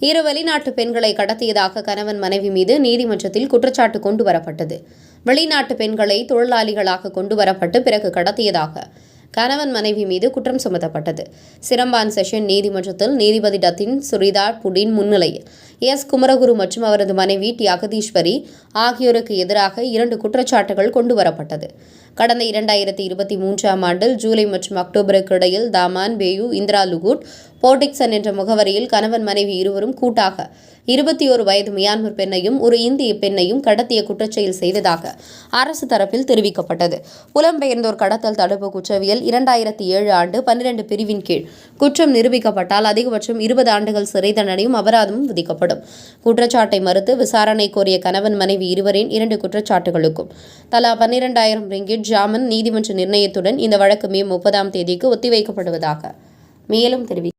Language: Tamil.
இரு வெளிநாட்டு பெண்களை கடத்தியதாக கணவன் மனைவி மீது நீதிமன்றத்தில் குற்றச்சாட்டு கொண்டு வரப்பட்டது. வெளிநாட்டு பெண்களை தொழிலாளிகளாக கொண்டு வரப்பட்டு பிறகு கடத்தியதாக கணவன் மனைவி மீது குற்றம் சுமத்தப்பட்டது. சிரம்பான் செஷன் நீதிமன்றத்தில் நீதிபதி டத்தின் சுரிதா புடின் முன்னிலையில் எஸ். குமரகுரு மற்றும் அவரது மனைவி டி. அகதீஸ்வரி ஆகியோருக்கு எதிராக இரண்டு குற்றச்சாட்டுகள் கொண்டு வரப்பட்டது. கடந்த இரண்டாயிரத்தி இருபத்தி மூன்றாம் ஆண்டில் ஜூலை மற்றும் அக்டோபருக்கு இடையில் Taman Bayu Indera Lukut Port Dickson என்ற முகவரியில் கணவன் மனைவி இருவரும் கூட்டாக இருபத்தி ஒரு வயது மியான்மர் பெண்ணையும் ஒரு இந்திய பெண்ணையும் கடத்திய குற்றச்செயல் செய்ததாக அரசு தரப்பில் தெரிவிக்கப்பட்டது. புலம்பெயர்ந்தோர் கடத்தல் தடுப்பு குற்றவியல் இரண்டாயிரத்தி ஏழு ஆண்டு பன்னிரண்டு பிரிவின் கீழ். குற்றம் நிரூபிக்கப்பட்டால் அதிகபட்சம் இருபது ஆண்டுகள் சிறை தண்டனையும் அபராதமும் விதிக்கப்படும். குற்றச்சாட்டை மறுத்து விசாரணை கோரிய கணவன் மனைவி இருவரின் இரண்டு குற்றச்சாட்டுகளுக்கும். தலா பன்னிரண்டாயிரம் ரிங்கிட் ஜாமீன் நீதிமன்ற நிர்ணயத்துடன் இந்த வழக்கு மே முப்பதாம் தேதிக்கு ஒத்திவைக்கப்படுவதாக மேலும் தெரிவி